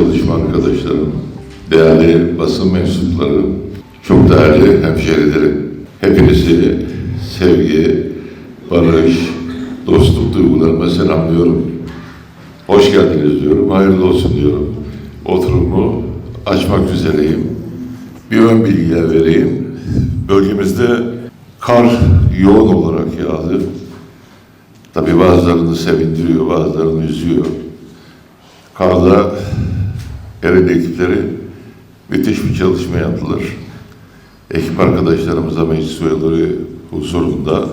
çalışma arkadaşlarım, değerli basın mensupları, çok değerli hemşehrilerim, hepinizi sevgi, barış, dostluk duygularıma selamlıyorum. Hoş geldiniz diyorum, hayırlı olsun diyorum. Oturumu açmak üzereyim. Bir ön bilgiler vereyim. Bölgemizde kar yoğun olarak yağdı. Tabii bazılarını sevindiriyor, bazılarını üzüyor. Karda Erin ekipleri müthiş bir çalışma yaptılar. Ekip arkadaşlarımıza meclis üyeleri huzurunda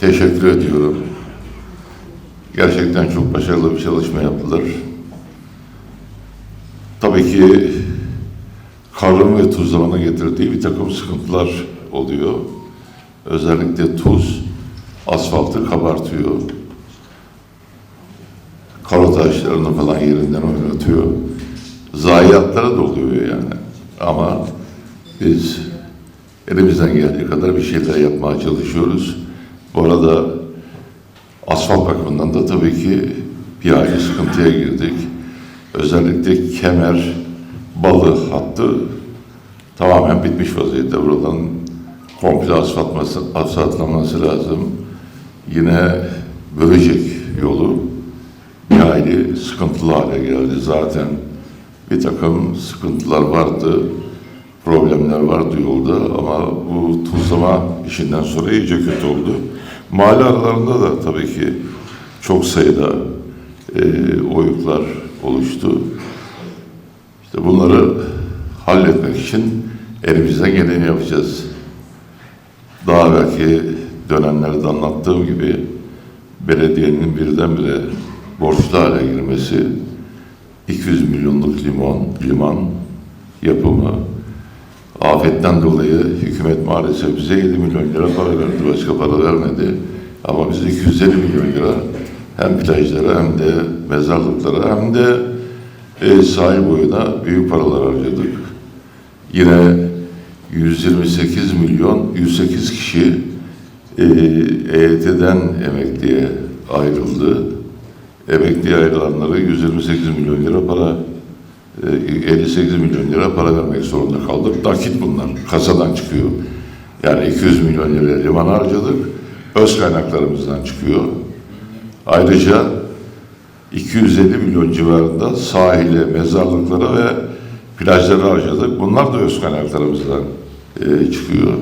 teşekkür ediyorum. Gerçekten çok başarılı bir çalışma yaptılar. Tabii ki karın ve tuzlamanın getirdiği bir takım sıkıntılar oluyor. Özellikle tuz asfaltı kabartıyor. Karo taşlarını falan yerinden oynatıyor. Zayiatlara da oluyor yani. Ama biz elimizden geldiği kadar bir şeyler yapmaya çalışıyoruz. Bu arada asfalt bakımından da tabii ki bir ayrı sıkıntıya girdik. Özellikle kemer balı hattı tamamen bitmiş vaziyette. Buradan komple asfaltması, asfaltlanması lazım. Yine bölecek yolu bir hayli sıkıntılı hale geldi. Zaten bir takım sıkıntılar vardı, problemler vardı yolda ama bu tuzlama işinden sonra iyice kötü oldu. Mahalle aralarında da tabii ki çok sayıda e, oyuklar oluştu. İşte bunları halletmek için elimizden geleni yapacağız. Daha belki dönemlerde anlattığım gibi belediyenin birdenbire borçlu hale girmesi, 200 milyonluk limon, liman yapımı, afetten dolayı hükümet maalesef bize 7 milyon lira para verdi, başka para vermedi. Ama biz 250 milyon lira hem plajlara hem de mezarlıklara hem de e, sahil boyuna büyük paralar harcadık. Yine 128 milyon 108 kişi e, EYT'den emekliye ayrıldı. Emekliye ayrılanlara 128 milyon lira para, e, 58 milyon lira para vermek zorunda kaldık. Nakit bunlar, kasadan çıkıyor. Yani 200 milyon lira liman harcadık, öz kaynaklarımızdan çıkıyor. Ayrıca 250 milyon civarında sahile, mezarlıklara ve plajlara harcadık. Bunlar da öz kaynaklarımızdan e, çıkıyor.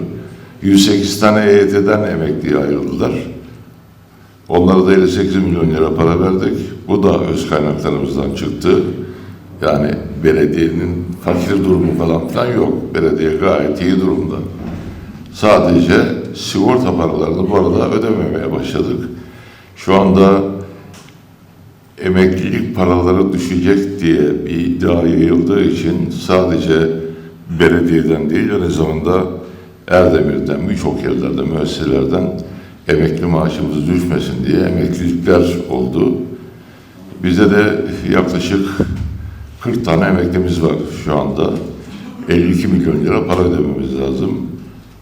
108 tane EYT'den emekliye ayrıldılar. Onlara da 58 milyon lira para verdik. Bu da öz kaynaklarımızdan çıktı. Yani belediyenin fakir durumu falan filan yok. Belediye gayet iyi durumda. Sadece sigorta paralarını bu arada ödememeye başladık. Şu anda emeklilik paraları düşecek diye bir iddia yayıldığı için sadece belediyeden değil aynı zamanda Erdemir'den birçok yerlerde, müesseselerden emekli maaşımız düşmesin diye emeklilikler oldu. Bizde de yaklaşık 40 tane emeklimiz var şu anda. 52 milyon lira para ödememiz lazım.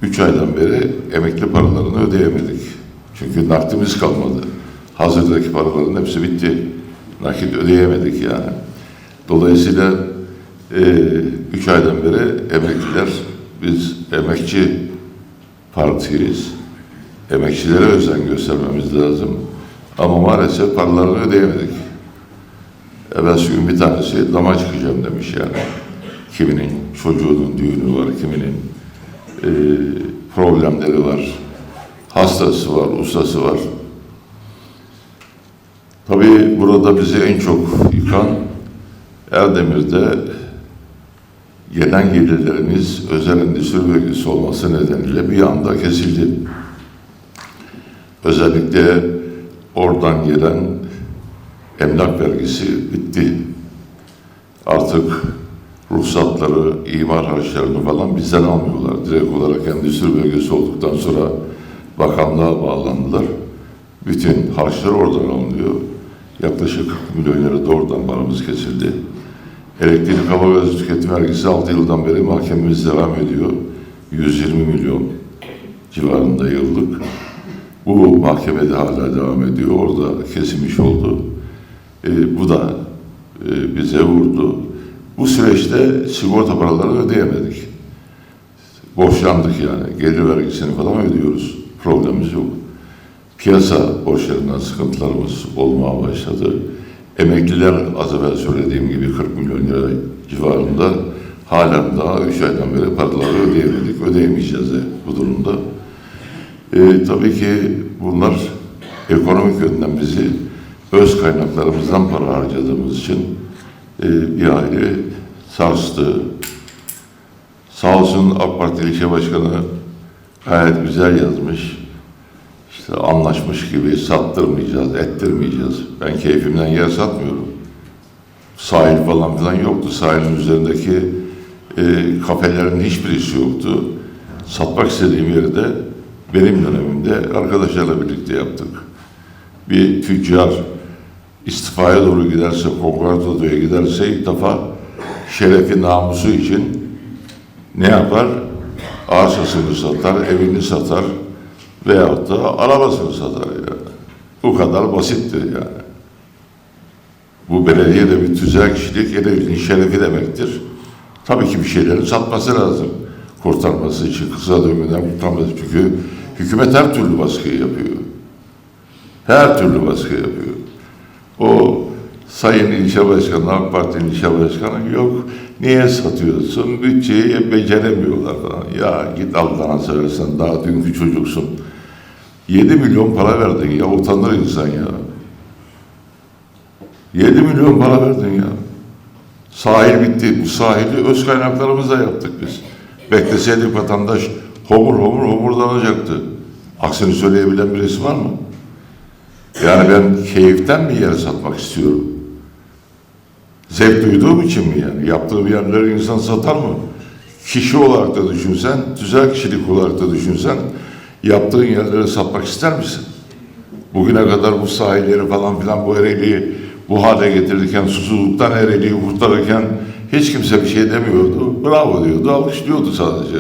3 aydan beri emekli paralarını ödeyemedik. Çünkü nakdimiz kalmadı. Hazırdaki paraların hepsi bitti. Nakit ödeyemedik yani. Dolayısıyla 3 aydan beri emekliler, biz emekçi partiyiz. Emekçilere özen göstermemiz lazım. Ama maalesef paralarını ödeyemedik. Evvelsi gün bir tanesi dama çıkacağım demiş yani. Kiminin çocuğunun düğünü var, kiminin e, problemleri var, hastası var, ustası var. Tabii burada bizi en çok yıkan Erdemir'de gelen gelirlerimiz özel endüstri bölgesi olması nedeniyle bir anda kesildi. Özellikle oradan gelen emlak vergisi bitti. Artık ruhsatları, imar harçlarını falan bizden almıyorlar. Direkt olarak endüstri bölgesi olduktan sonra bakanlığa bağlandılar. Bütün harçlar oradan alınıyor. Yaklaşık 40 milyon lira da oradan paramız kesildi. Elektrik hava gazı tüketim vergisi 6 yıldan beri mahkememiz devam ediyor. 120 milyon. civarında yıllık. Bu mahkemede hala devam ediyor. Orada kesilmiş oldu. E, bu da e, bize vurdu. Bu süreçte sigorta paralarını ödeyemedik. Borçlandık yani. Gelir vergisini falan ödüyoruz. Problemimiz yok. Piyasa borçlarından sıkıntılarımız olmaya başladı. Emekliler az evvel söylediğim gibi 40 milyon lira civarında halen daha 3 aydan beri paraları ödeyemedik. Ödeyemeyeceğiz de bu durumda. Ee, tabii ki bunlar ekonomik yönden bizi öz kaynaklarımızdan para harcadığımız için e, bir aile sarstı. Sağ olsun AK Parti ilçe başkanı gayet güzel yazmış. İşte anlaşmış gibi sattırmayacağız, ettirmeyeceğiz. Ben keyfimden yer satmıyorum. Sahil falan filan yoktu. Sahilin üzerindeki e, kafelerin hiçbirisi yoktu. Satmak istediğim yeri de benim dönemimde arkadaşlarla birlikte yaptık. Bir tüccar istifaya doğru giderse, konkordadoya giderse ilk defa şerefi namusu için ne yapar? Arsasını satar, evini satar veyahut da arabasını satar yani. Bu kadar basittir yani. Bu belediye de bir tüzel kişilik, elevinin şerefi demektir. Tabii ki bir şeyleri satması lazım. Kurtarması için, kısa döngüden kurtarması Çünkü hükümet her türlü baskıyı yapıyor. Her türlü baskı yapıyor. O Sayın İlçe Başkanı, AK Parti'nin ilçe başkanı yok. Niye satıyorsun? Bütçeyi beceremiyorlar falan. Ya git Allah'ına seversen daha dünkü çocuksun. 7 milyon para verdin ya, utanır insan ya. 7 milyon para verdin ya. Sahil bitti. Bu sahili öz kaynaklarımızla yaptık biz. Bekleseydik vatandaş homur homur homurdanacaktı. Aksini söyleyebilen birisi var mı? Yani ben keyiften mi yer satmak istiyorum? Zevk duyduğum için mi yani? Yaptığım yerleri insan satar mı? Kişi olarak da düşünsen, tüzel kişilik olarak da düşünsen, yaptığın yerleri satmak ister misin? Bugüne kadar bu sahilleri falan filan bu Ereğli'yi bu hale getirirken, susuzluktan Ereğli'yi kurtarırken hiç kimse bir şey demiyordu. Bravo diyordu, alkışlıyordu sadece.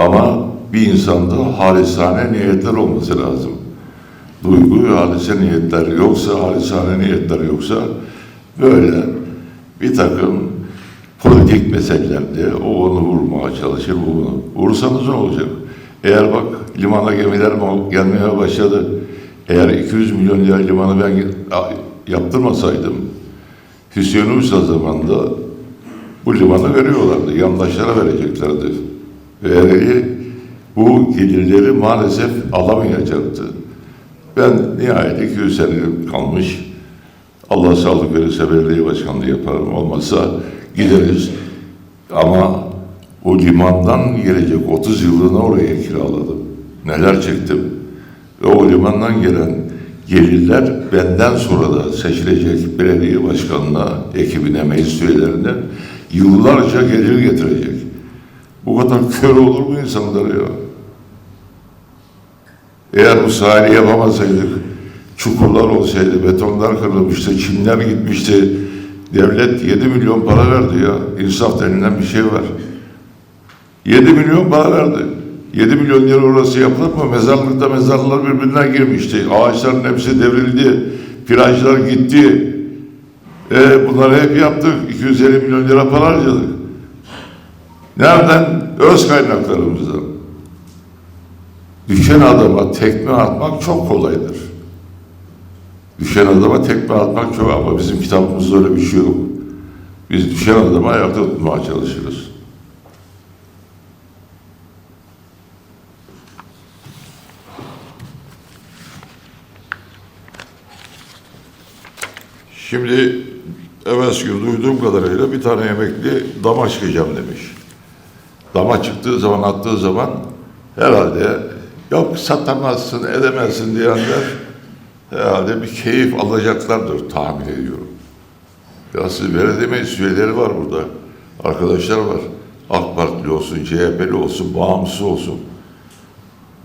Ama bir insanda halisane niyetler olması lazım. Duygu ve halise niyetler yoksa, halisane niyetler yoksa böyle bir takım politik meselelerde o onu vurmaya çalışır, bu bunu. Vursanız ne olacak? Eğer bak limana gemiler mi- gelmeye başladı. Eğer 200 milyon lira limanı ben yaptırmasaydım Hüseyin Uysal zamanında bu limanı veriyorlardı. Yandaşlara vereceklerdi. Ve Ereğli bu gelirleri maalesef alamayacaktı. Ben nihayet 200 sene kalmış. Allah sağlık verirse belediye başkanlığı yaparım. Olmazsa gideriz. Ama o limandan gelecek 30 yıllığına oraya kiraladım. Neler çektim. Ve o limandan gelen gelirler benden sonra da seçilecek belediye başkanına, ekibine, meclis üyelerine yıllarca gelir getirecek. Bu kadar kör olur mu insanlar ya? Eğer bu sahili yapamasaydık, çukurlar olsaydı, betonlar kırılmıştı, çimler gitmişti, devlet 7 milyon para verdi ya. İnsaf denilen bir şey var. 7 milyon para verdi. 7 milyon lira orası yapılır mı? Mezarlıkta mezarlar birbirine girmişti. Ağaçların hepsi devrildi. Plajlar gitti. E, bunları hep yaptık. 250 milyon lira para harcadık. Nereden? Öz kaynaklarımızdan. Düşen adama tekme atmak çok kolaydır. Düşen adama tekme atmak çok ama bizim kitabımızda öyle bir şey yok. Biz düşen adamı ayakta tutmaya çalışırız. Şimdi evvelsi gün duyduğum kadarıyla bir tane emekli dama çıkacağım demiş. Dama çıktığı zaman attığı zaman herhalde yok satamazsın edemezsin diyenler herhalde bir keyif alacaklardır tahmin ediyorum. Ya siz belediye meclis üyeleri var burada. Arkadaşlar var. AK Partili olsun, CHP'li olsun, bağımsız olsun.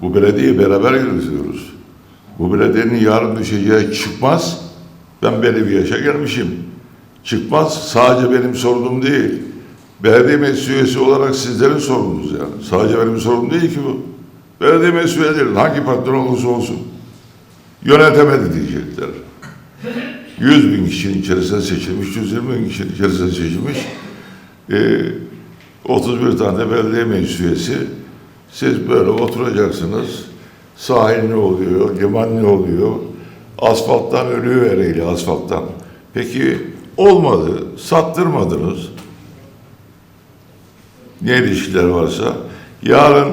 Bu belediyeyi beraber yürütüyoruz. Bu belediyenin yarın düşeceği çıkmaz. Ben belli bir yaşa gelmişim. Çıkmaz sadece benim sorunum değil. Belediye meclis üyesi olarak sizlerin sorununuz yani. Sadece benim sorunum değil ki bu. Belediye meclis üyeleri hangi partiden olursa olsun yönetemedi diyecekler. 100 bin kişinin içerisinde seçilmiş, 120 bin kişinin içerisinde seçilmiş e, 31 tane belediye meclis üyesi siz böyle oturacaksınız. Sahil ne oluyor, liman ne oluyor? Asfalttan ölüyor Ereğli asfalttan. Peki olmadı, sattırmadınız. Ne ilişkiler varsa. Yarın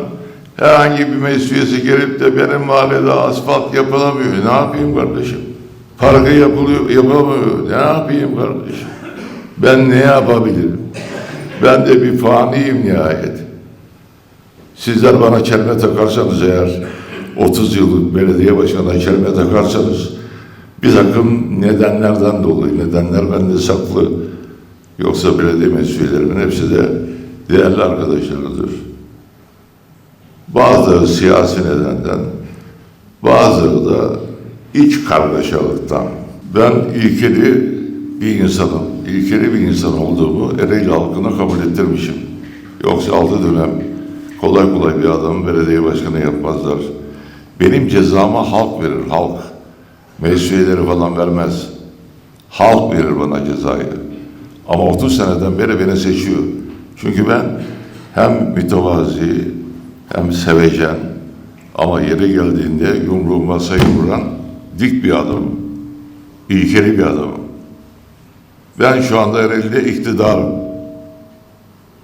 herhangi bir meclis gelip de benim mahallede asfalt yapılamıyor. Ne yapayım kardeşim? Parkı yapılıyor, yapılamıyor. Ne yapayım kardeşim? Ben ne yapabilirim? Ben de bir faniyim nihayet. Sizler bana kelime takarsanız eğer 30 yıllık belediye başkanına kelime takarsanız bir takım nedenlerden dolayı, nedenler bende saklı. Yoksa belediye meclis hepsi de değerli arkadaşlarıdır. Bazıları siyasi nedenden, bazıları da iç kargaşalıktan. Ben ilkeli bir insanım. İlkeli bir insan olduğumu Ereğli halkına kabul ettirmişim. Yoksa altı dönem kolay kolay bir adamı belediye başkanı yapmazlar. Benim cezama halk verir, halk. Meclis falan vermez. Halk verir bana cezayı. Ama 30 seneden beri beni seçiyor. Çünkü ben hem mütevazi hem sevecen ama yeri geldiğinde yumruğu masaya vuran dik bir adamım. İlkeli bir adamım. Ben şu anda Ereğli'de iktidarım.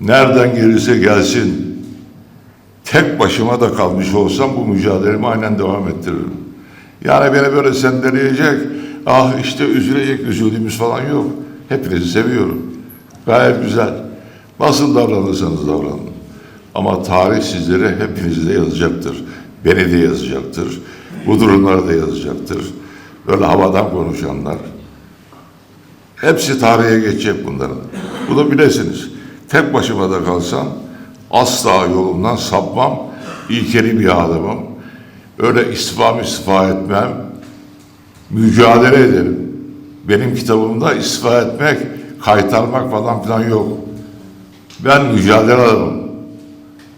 Nereden gelirse gelsin. Tek başıma da kalmış olsam bu mücadelemi aynen devam ettiririm. Yani beni böyle sendeleyecek, ah işte üzülecek, üzüldüğümüz falan yok. Hepinizi seviyorum. Gayet güzel. Nasıl davranırsanız davranın. Ama tarih sizlere hepinizi de yazacaktır. Beni de yazacaktır. Bu durumları da yazacaktır. Böyle havadan konuşanlar. Hepsi tarihe geçecek bunların. Bunu bilesiniz. Tek başıma da kalsam asla yolumdan sapmam. İlkeli bir adamım. Öyle istifa istifa etmem. Mücadele ederim. Benim kitabımda istifa etmek, kaytarmak falan filan yok. Ben mücadele adamım.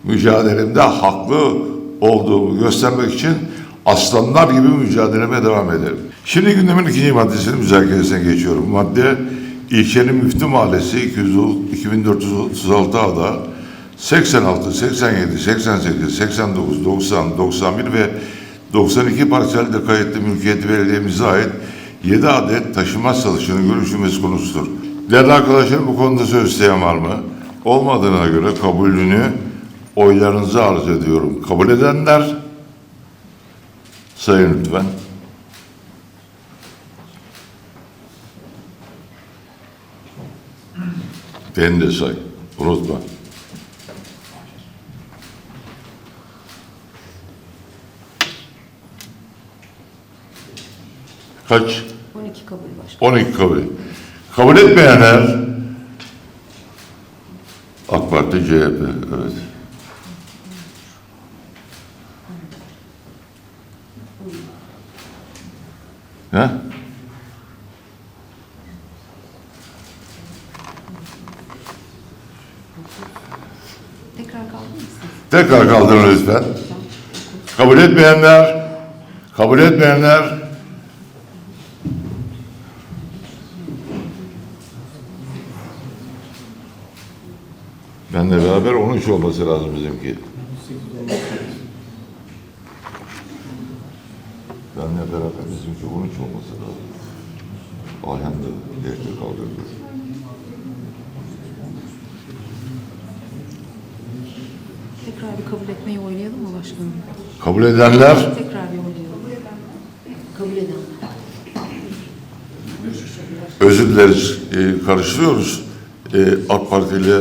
Mücadelemde haklı olduğumu göstermek için aslanlar gibi mücadeleme devam ederim. Şimdi gündemin ikinci maddesinin müzakeresine geçiyorum. Madde İlçenin Müftü Mahallesi 200 2436 A'da 86, 87, 88, 89, 90, 91 ve 92 parselde kayıtlı mülkiyeti belediyemize ait 7 adet taşıma satışının görüşülmesi konusudur. Değerli arkadaşlar bu konuda söz isteyen var mı? Olmadığına göre kabulünü oylarınıza arz ediyorum. Kabul edenler sayın lütfen. Beni de say. Unutma. Kaç? 12 kabul başkanım. 12 kabul. Kabul etmeyenler AK Parti, CHP. Evet. Ne? Tekrar kaldı mısınız? Tekrar kaldırın lütfen. Kabul etmeyenler, kabul etmeyenler Benle beraber 13 olması lazım bizimki. Benle beraber bizimki 13 olması lazım. Ayhan da yerde kaldırdı. Tekrar bir kabul etmeyi oylayalım mı başkanım? Kabul edenler Tekrar bir oylayalım. Kabul edenler. özür dileriz, e, karıştırıyoruz. E, AK Parti ile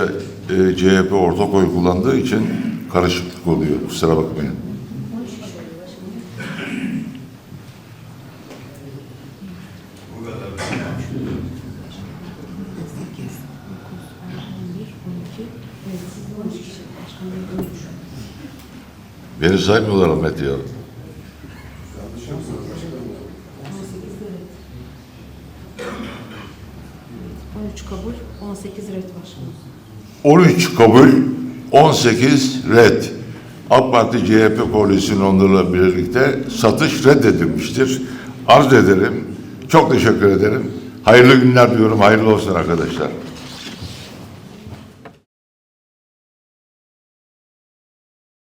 e, CHP ortak oy kullandığı için karışıklık oluyor. Kusura bakmayın. Beni saymıyorlar Ahmet ya. Kabul, 18 red başkanım. 13 kabul, 18 red. AK Parti CHP koalisyonlarıyla birlikte satış reddedilmiştir. Arz ederim. Çok teşekkür ederim. Hayırlı günler diyorum. Hayırlı olsun arkadaşlar.